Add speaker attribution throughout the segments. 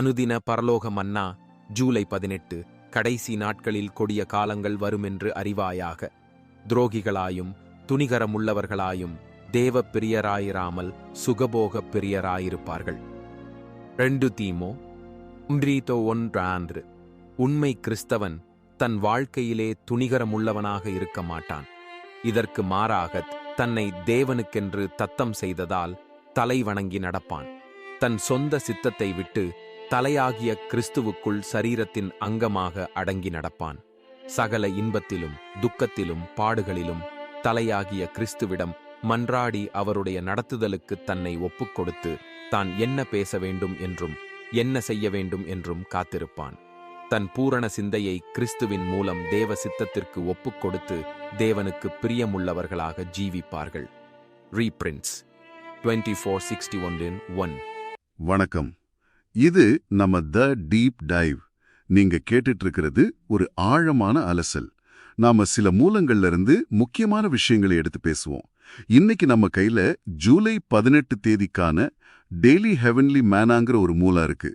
Speaker 1: அனுதின பரலோக மன்னா ஜூலை பதினெட்டு கடைசி நாட்களில் கொடிய காலங்கள் வருமென்று அறிவாயாக. துரோகிகளாயும் துணிகரமுள்ளவர்களாயும் தேவ பிரியராயிராமல் சுகபோக பிரியராயிருப்பார்கள். ரெண்டு தீமோ ஒன்றீதோ ஒன்றான்று உண்மை கிறிஸ்தவன் தன் வாழ்க்கையிலே துணிகரமுள்ளவனாக இருக்க மாட்டான். இதற்கு மாறாகத் தன்னை தேவனுக்கென்று தத்தம் செய்ததால் தலை வணங்கி நடப்பான். தன் சொந்த சித்தத்தை விட்டு தலையாகிய கிறிஸ்துவுக்குள் சரீரத்தின் அங்கமாக அடங்கி நடப்பான். சகல இன்பத்திலும் துக்கத்திலும் பாடுகளிலும் தலையாகிய கிறிஸ்துவிடம் மன்றாடி அவருடைய நடத்துதலுக்கு தன்னை ஒப்புக்கொடுத்து தான் என்ன பேச வேண்டும் என்றும் என்ன செய்ய வேண்டும் என்றும் காத்திருப்பான். தன் பூரண சிந்தையை கிறிஸ்துவின் மூலம் தேவ சித்தத்திற்கு ஒப்புக்கொடுத்து தேவனுக்கு பிரியமுள்ளவர்களாக ஜீவிப்பார்கள். ரீபிரின்ஸ் twenty four sixty one one
Speaker 2: வணக்கம். இது நம்ம த டீப் டைவ் நீங்க கேட்டுட்டு இருக்கிறது ஒரு ஆழமான அலசல். நாம சில மூலங்கள்ல இருந்து முக்கியமான விஷயங்களை எடுத்து பேசுவோம். இன்னைக்கு நம்ம கையில ஜூலை பதினெட்டு தேதிக்கான டெய்லி ஹெவன்லி மேனாங்கிற ஒரு மூலம் இருக்கு.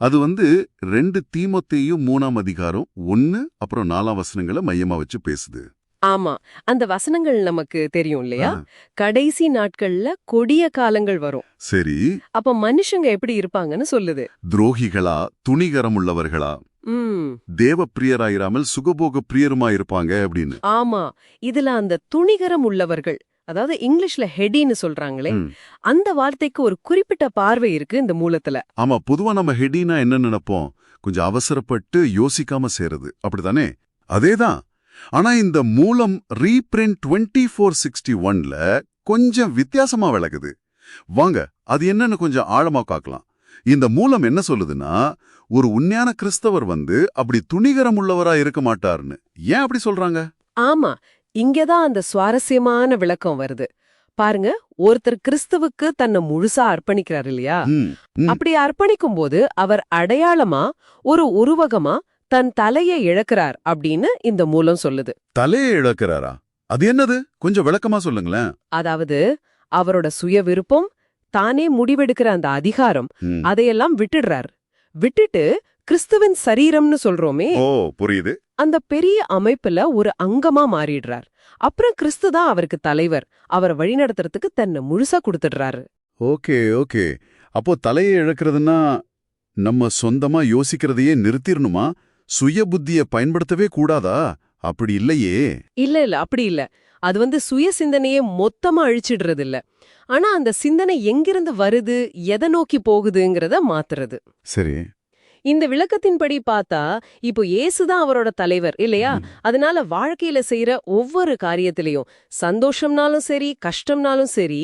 Speaker 2: அது வந்து ரெண்டு தீமத்தையும் மூணாம் அதிகாரம் ஒன்னு அப்புறம் நாலாம் வசனங்களை மையமா வச்சு பேசுது.
Speaker 3: ஆமா. அந்த வசனங்கள் நமக்கு தெரியும் இல்லையா? கடைசி நாட்கள்ல கொடிய காலங்கள் வரும்.
Speaker 2: சரி.
Speaker 3: அப்ப மனுஷங்க எப்படி இருப்பாங்கன்னு சொல்லுது.
Speaker 2: துரோகிகளா துணிகரம் உள்ளவர்களா தேவ பிரியராயிராமல் சுகபோக பிரியருமா இருப்பாங்க அப்படின்னு.
Speaker 3: ஆமா. இதுல அந்த துணிகரம் உள்ளவர்கள் அதாவது இங்கிலீஷ்ல ஹெடின்னு சொல்றாங்களே. அந்த வார்த்தைக்கு ஒரு குறிப்பிட்ட பார்வை இருக்கு இந்த மூலத்துல.
Speaker 2: ஆமா பொதுவா நம்ம ஹெடினா என்ன நினைப்போம்? கொஞ்சம் அவசரப்பட்டு யோசிக்காம செய்றது. அப்படிதானே அதேதான். ஆனா இந்த மூலம் ரீபிரிண்ட் டுவெண்ட்டி ஃபோர் சிக்ஸ்டி ஒன்ல கொஞ்சம் வித்தியாசமா விளக்குது. வாங்க அது என்னன்னு கொஞ்சம் ஆழமா காக்கலாம். இந்த மூலம் என்ன சொல்லுதுன்னா ஒரு உண்மையான கிறிஸ்தவர் வந்து அப்படி துணிகரம் உள்ளவரா இருக்க மாட்டாருன்னு. ஏன் அப்படி சொல்றாங்க?
Speaker 3: ஆமா இங்கதான் அந்த சுவாரஸ்யமான விளக்கம் வருது. பாருங்க ஒருத்தர் கிறிஸ்துவுக்கு தன்னை முழுசா அர்ப்பணிக்கிறார் இல்லையா. அப்படி அர்ப்பணிக்கும் போது அவர் அடையாளமா ஒரு உருவகமா தன் தலையை இழக்கிறார் அப்படின்னு இந்த மூலம் சொல்லுது.
Speaker 2: தலையை இழக்கிறாரா? அது என்னது? கொஞ்சம் விளக்கமா சொல்லுங்களேன்.
Speaker 3: அதாவது அவரோட சுய விருப்பம் தானே முடிவெடுக்கிற அந்த அதிகாரம். அதையெல்லாம் விட்டுடுறார். விட்டுட்டு கிறிஸ்துவின் சரீரம்னு சொல்றோமே.
Speaker 2: ஓ புரியுது.
Speaker 3: அந்த பெரிய அமைப்புல ஒரு அங்கமா மாறிடுறார். அப்புறம் கிறிஸ்து தான் அவருக்கு தலைவர். அவரை வழிநடத்துறதுக்கு தன்னை முழுசா கொடுத்துடுறாரு.
Speaker 2: Okay okay. அப்போ தலையை இழக்கிறதுன்னா நம்ம சொந்தமா யோசிக்கிறதையே நிறுத்திரணுமா? சுய புத்திய பயன்படுத்தவே கூடாதா? அப்படி இல்லையே.
Speaker 3: இல்ல இல்ல அப்படி இல்ல. அது வந்து சுய சிந்தனையே மொத்தமா அழிச்சிடுறது இல்ல ஆனா அந்த சிந்தனை எங்கிருந்து வருது எதை நோக்கி போகுதுங்கிறத மாத்துறது.
Speaker 2: சரி.
Speaker 3: இந்த விளக்கத்தின்படி பார்த்தா இப்போ இயேசுதான் அவரோட தலைவர் இல்லையா. அதனால வாழ்க்கையில செய்யற ஒவ்வொரு காரியத்திலையும் சந்தோஷம்னாலும் சரி கஷ்டம்னாலும் சரி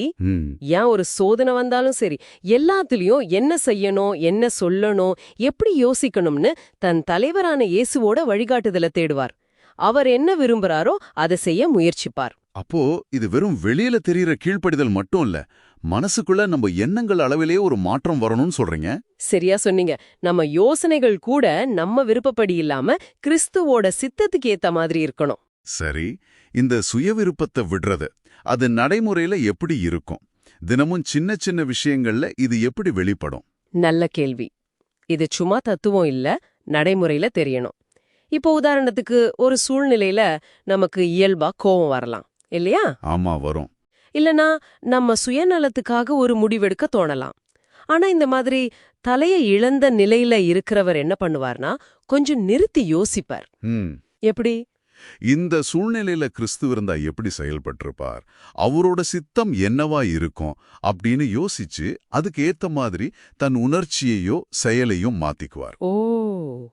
Speaker 3: ஏன் ஒரு சோதனை வந்தாலும் சரி எல்லாத்துலயும் என்ன செய்யணும் என்ன சொல்லணும் எப்படி யோசிக்கணும்னு தன் தலைவரான இயேசுவோட வழிகாட்டுதல தேடுவார். அவர் என்ன விரும்புறாரோ அதை செய்ய முயற்சிப்பார்.
Speaker 2: அப்போ இது வெறும் வெளியில தெரியற கீழ்ப்படிதல் மட்டும் இல்ல மனசுக்குள்ள நம்ம எண்ணங்கள் அளவிலே ஒரு மாற்றம் வரணும்னு சொல்றீங்க?
Speaker 3: சரியா சொன்னீங்க. நம்ம யோசனைகள் கூட நம்ம விருப்பப்படி இல்லாம கிறிஸ்துவோட சித்தத்துக்கு ஏத்த மாதிரி இருக்கணும்.
Speaker 2: சரி. இந்த சுய விருப்பத்தை விடுறது அது நடைமுறையில எப்படி இருக்கும்? தினமும் சின்ன சின்ன விஷயங்கள்ல இது எப்படி வெளிப்படும்?
Speaker 3: நல்ல கேள்வி. இது சும்மா தத்துவம் இல்ல நடைமுறையில தெரியணும். இப்போ உதாரணத்துக்கு ஒரு சூழ்நிலையில நமக்கு இயல்பா கோபம் வரலாம் இல்லையா?
Speaker 2: ஆமா வரும்.
Speaker 3: இல்லனா நம்ம சுயநலத்துக்காக ஒரு முடிவெடுக்க தோணலாம். ஆனா இந்த மாதிரி தலைய இழந்த நிலையில இருக்கிறவர் என்ன பண்ணுவார்னா கொஞ்சம் நிறுத்தி யோசிப்பார். எப்படி?
Speaker 2: இந்த சூழ்நிலையில கிறிஸ்து இருந்தா எப்படி செயல்பட்டிருப்பார்? அவரோட சித்தம் என்னவா இருக்கும்? அப்படின்னு யோசிச்சு அதுக்கு ஏத்த மாதிரி தன் உணர்ச்சியையோ செயலையும் மாத்திக்குவார்.
Speaker 3: ஓ.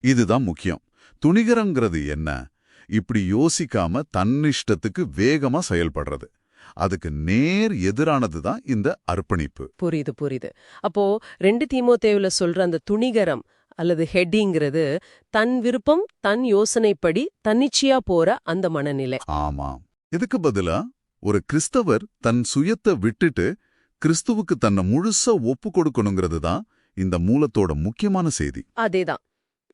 Speaker 2: இதுதான் முக்கியம். துணிகரங்கிறது என்ன? இப்படி யோசிக்காம தன்னிஷ்டத்துக்கு வேகமா செயல்படுறது. அதுக்கு நேர் எதிரானது தான் இந்த அர்ப்பணிப்பு.
Speaker 3: புரியுது புரியுது. அப்போ ரெண்டு தீமோத்தேவுல சொல்ற அந்த துணிகரம் அல்லது ஹெட்டிங்கிறது தன் விருப்பம் தன் யோசனைப்படி தன்னிச்சையா போற அந்த மனநிலை.
Speaker 2: ஆமாம். இதுக்கு பதிலா ஒரு கிறிஸ்தவர் தன் சுயத்தை விட்டுட்டு கிறிஸ்துவுக்கு தன்னை முழுசா ஒப்பு கொடுக்கணுங்கிறது தான் இந்த மூலத்தோட முக்கியமான செய்தி.
Speaker 3: அதேதான்.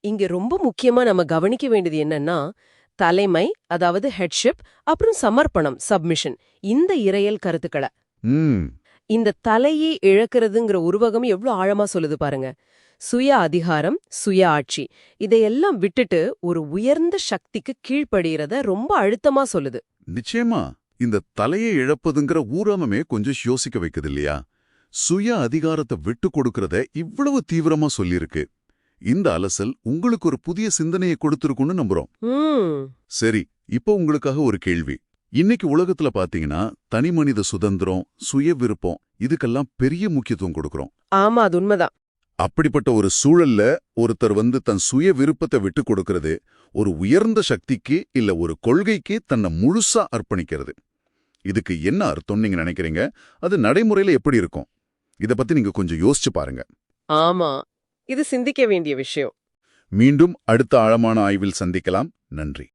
Speaker 3: இங்க ரொம்ப முக்கியமா நம்ம கவனிக்க வேண்டியது என்னன்னா தலைமை அதாவது ஹெட்ஷிப் அப்புறம் சமர்ப்பணம் சப்மிஷன் இந்த இறையல் கருத்துக்களை. இந்த தலையை இழக்கிறதுங்கிற உருவகம் எவ்வளவு ஆழமா சொல்லுது பாருங்க. சுய அதிகாரம் சுய ஆட்சி. இதையெல்லாம் விட்டுட்டு ஒரு உயர்ந்த சக்திக்கு கீழ்ப்படிகிறத ரொம்ப அழுத்தமா சொல்லுது.
Speaker 2: நிச்சயமா. இந்த தலையை இழப்பதுங்கிற ஊராமமே கொஞ்சம் யோசிக்க வைக்குது இல்லையா? சுய அதிகாரத்தை விட்டு கொடுக்கறத இவ்வளவு தீவிரமா சொல்லியிருக்கு. இந்த அலசல் உங்களுக்கு ஒரு புதிய சிந்தனையை கொடுத்திருக்கும்னு நம்புறோம். சரி இப்போ உங்களுக்காக ஒரு கேள்வி. இன்னைக்கு உலகத்துல பாத்தீங்கன்னா தனிமனித சுதந்திரம் சுய விருப்பம் இதுக்கெல்லாம் பெரிய முக்கியத்துவம் கொடுக்கறோம்.
Speaker 3: ஆமா அது உண்மைதான்.
Speaker 2: அப்படிப்பட்ட ஒரு சூழல்ல ஒருத்தர் வந்து தன் சுய விருப்பத்தை விட்டு கொடுக்கறது ஒரு உயர்ந்த சக்திக்கு இல்ல ஒரு கொள்கைக்கு தன்னை முழுசா அர்ப்பணிக்கிறது. இதுக்கு என்ன அர்த்தம் நீங்க நினைக்கிறீங்க? அது நடைமுறையில எப்படி இருக்கும்? இத பத்தி நீங்க கொஞ்சம் யோசிச்சு பாருங்க.
Speaker 3: ஆமா. இது சிந்திக்க வேண்டிய விஷயம்.
Speaker 2: மீண்டும் அடுத்த ஆழமான ஆய்வில் சந்திக்கலாம். நன்றி.